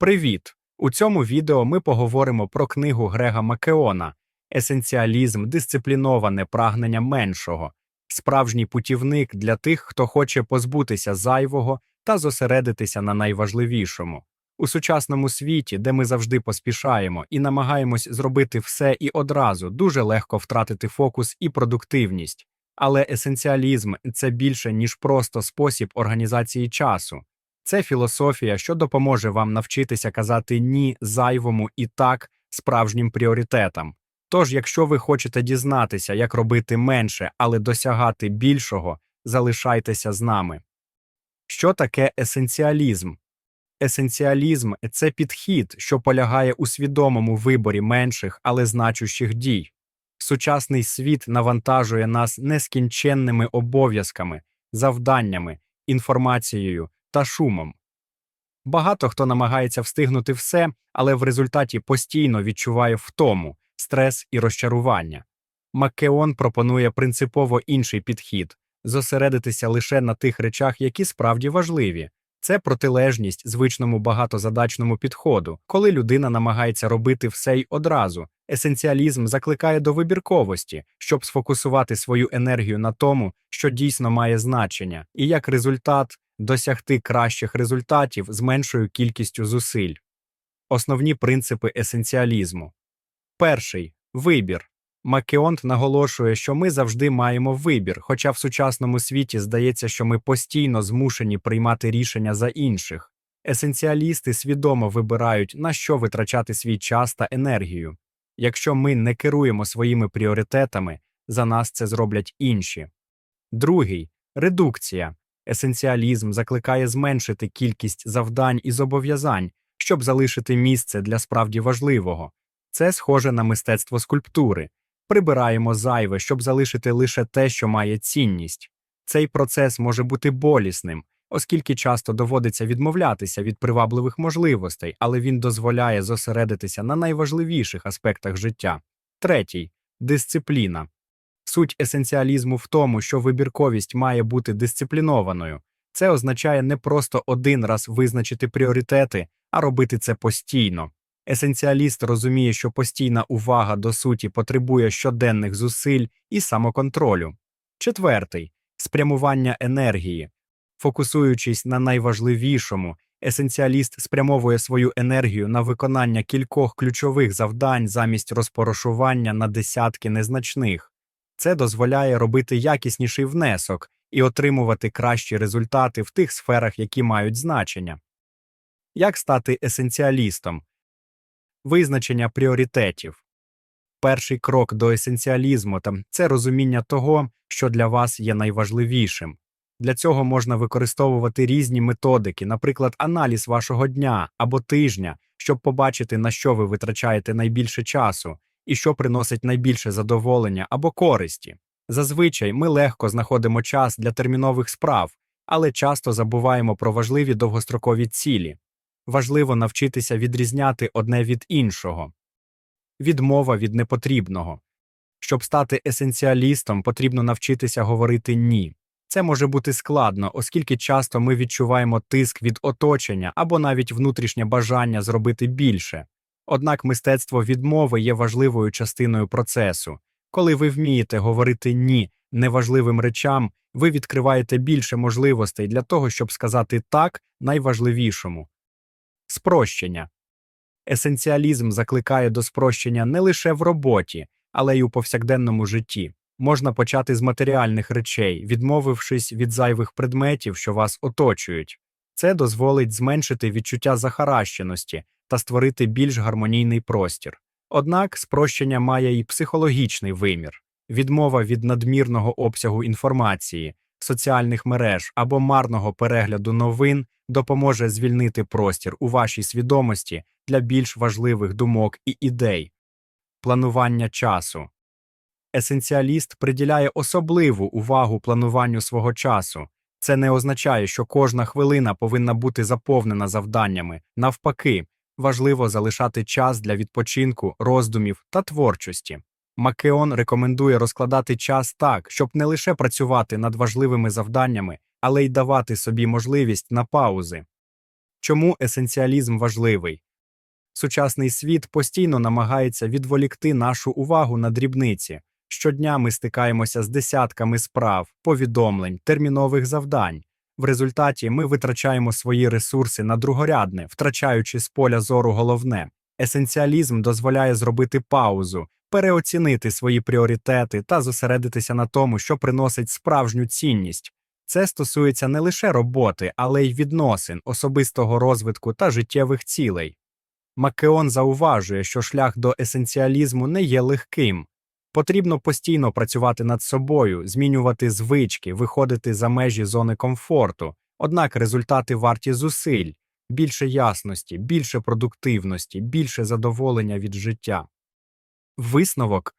Привіт! У цьому відео ми поговоримо про книгу Грега Макеона Есенціалізм, дисципліноване прагнення меншого, справжній путівник для тих, хто хоче позбутися зайвого та зосередитися на найважливішому. У сучасному світі, де ми завжди поспішаємо і намагаємось зробити все і одразу, дуже легко втратити фокус і продуктивність. Але есенціалізм це більше, ніж просто спосіб організації часу. Це філософія, що допоможе вам навчитися казати ні зайвому і так справжнім пріоритетам. Тож, якщо ви хочете дізнатися, як робити менше, але досягати більшого, залишайтеся з нами. Що таке есенціалізм? Есенціалізм це підхід, що полягає у свідомому виборі менших, але значущих дій. Сучасний світ навантажує нас нескінченними обов'язками, завданнями, інформацією та шумом. Багато хто намагається встигнути все, але в результаті постійно відчуває втому, стрес і розчарування. Маккеон пропонує принципово інший підхід зосередитися лише на тих речах, які справді важливі. Це протилежність звичному багатозадачному підходу, коли людина намагається робити все й одразу. Есенціалізм закликає до вибірковості, щоб сфокусувати свою енергію на тому, що дійсно має значення, і як результат досягти кращих результатів з меншою кількістю зусиль. Основні принципи есенціалізму. Перший вибір. Маккеонт наголошує, що ми завжди маємо вибір, хоча в сучасному світі здається, що ми постійно змушені приймати рішення за інших. Есенціалісти свідомо вибирають, на що витрачати свій час та енергію. Якщо ми не керуємо своїми пріоритетами, за нас це зроблять інші. Другий редукція. Есенціалізм закликає зменшити кількість завдань і зобов'язань, щоб залишити місце для справді важливого. Це схоже на мистецтво скульптури. Прибираємо зайве, щоб залишити лише те, що має цінність. Цей процес може бути болісним, оскільки часто доводиться відмовлятися від привабливих можливостей, але він дозволяє зосередитися на найважливіших аспектах життя. Третій дисципліна. Суть есенціалізму в тому, що вибірковість має бути дисциплінованою. Це означає не просто один раз визначити пріоритети, а робити це постійно. Есенціаліст розуміє, що постійна увага до суті потребує щоденних зусиль і самоконтролю. Четвертий спрямування енергії. Фокусуючись на найважливішому, есенціаліст спрямовує свою енергію на виконання кількох ключових завдань замість розпорошування на десятки незначних. Це дозволяє робити якісніший внесок і отримувати кращі результати в тих сферах, які мають значення. Як стати есенціалістом? Визначення пріоритетів. Перший крок до есенціалізму це розуміння того, що для вас є найважливішим. Для цього можна використовувати різні методики, наприклад, аналіз вашого дня або тижня, щоб побачити, на що ви витрачаєте найбільше часу і що приносить найбільше задоволення або користі. Зазвичай ми легко знаходимо час для термінових справ, але часто забуваємо про важливі довгострокові цілі. Важливо навчитися відрізняти одне від іншого. Відмова від непотрібного. Щоб стати есенціалістом, потрібно навчитися говорити ні. Це може бути складно, оскільки часто ми відчуваємо тиск від оточення або навіть внутрішнє бажання зробити більше. Однак мистецтво відмови є важливою частиною процесу. Коли ви вмієте говорити ні неважливим речам, ви відкриваєте більше можливостей для того, щоб сказати так найважливішому. Спрощення. Есенціалізм закликає до спрощення не лише в роботі, але й у повсякденному житті. Можна почати з матеріальних речей, відмовившись від зайвих предметів, що вас оточують. Це дозволить зменшити відчуття захаращеності та створити більш гармонійний простір. Однак спрощення має і психологічний вимір відмова від надмірного обсягу інформації, соціальних мереж або марного перегляду новин допоможе звільнити простір у вашій свідомості для більш важливих думок і ідей. Планування часу. Есенціаліст приділяє особливу увагу плануванню свого часу. Це не означає, що кожна хвилина повинна бути заповнена завданнями. Навпаки, важливо залишати час для відпочинку, роздумів та творчості. Макеон рекомендує розкладати час так, щоб не лише працювати над важливими завданнями, але й давати собі можливість на паузи. Чому есенціалізм важливий? Сучасний світ постійно намагається відволікти нашу увагу на дрібниці. Щодня ми стикаємося з десятками справ, повідомлень, термінових завдань. В результаті ми витрачаємо свої ресурси на другорядне, втрачаючи з поля зору головне. Есенціалізм дозволяє зробити паузу, переоцінити свої пріоритети та зосередитися на тому, що приносить справжню цінність. Це стосується не лише роботи, але й відносин, особистого розвитку та життєвих цілей. Маккеон зауважує, що шлях до есенціалізму не є легким. Потрібно постійно працювати над собою, змінювати звички, виходити за межі зони комфорту. Однак результати варті зусиль, більше ясності, більше продуктивності, більше задоволення від життя. Висновок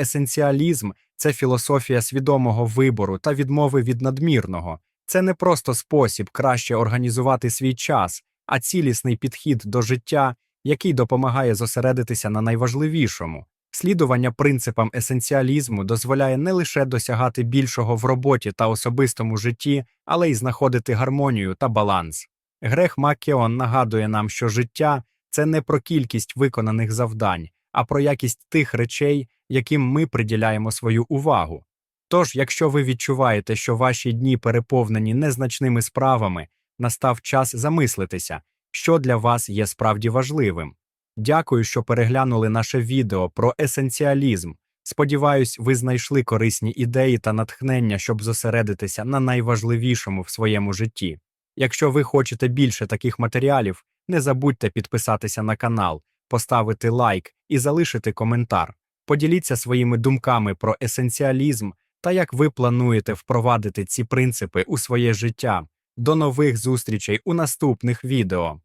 есенціалізм це філософія свідомого вибору та відмови від надмірного. Це не просто спосіб краще організувати свій час, а цілісний підхід до життя, який допомагає зосередитися на найважливішому. Слідування принципам есенціалізму дозволяє не лише досягати більшого в роботі та особистому житті, але й знаходити гармонію та баланс. Грех Маккеон нагадує нам, що життя це не про кількість виконаних завдань, а про якість тих речей, яким ми приділяємо свою увагу. Тож, якщо ви відчуваєте, що ваші дні переповнені незначними справами, настав час замислитися, що для вас є справді важливим. Дякую, що переглянули наше відео про есенціалізм. Сподіваюсь, ви знайшли корисні ідеї та натхнення, щоб зосередитися на найважливішому в своєму житті. Якщо ви хочете більше таких матеріалів, не забудьте підписатися на канал, поставити лайк і залишити коментар. Поділіться своїми думками про есенціалізм та як ви плануєте впровадити ці принципи у своє життя. До нових зустрічей у наступних відео.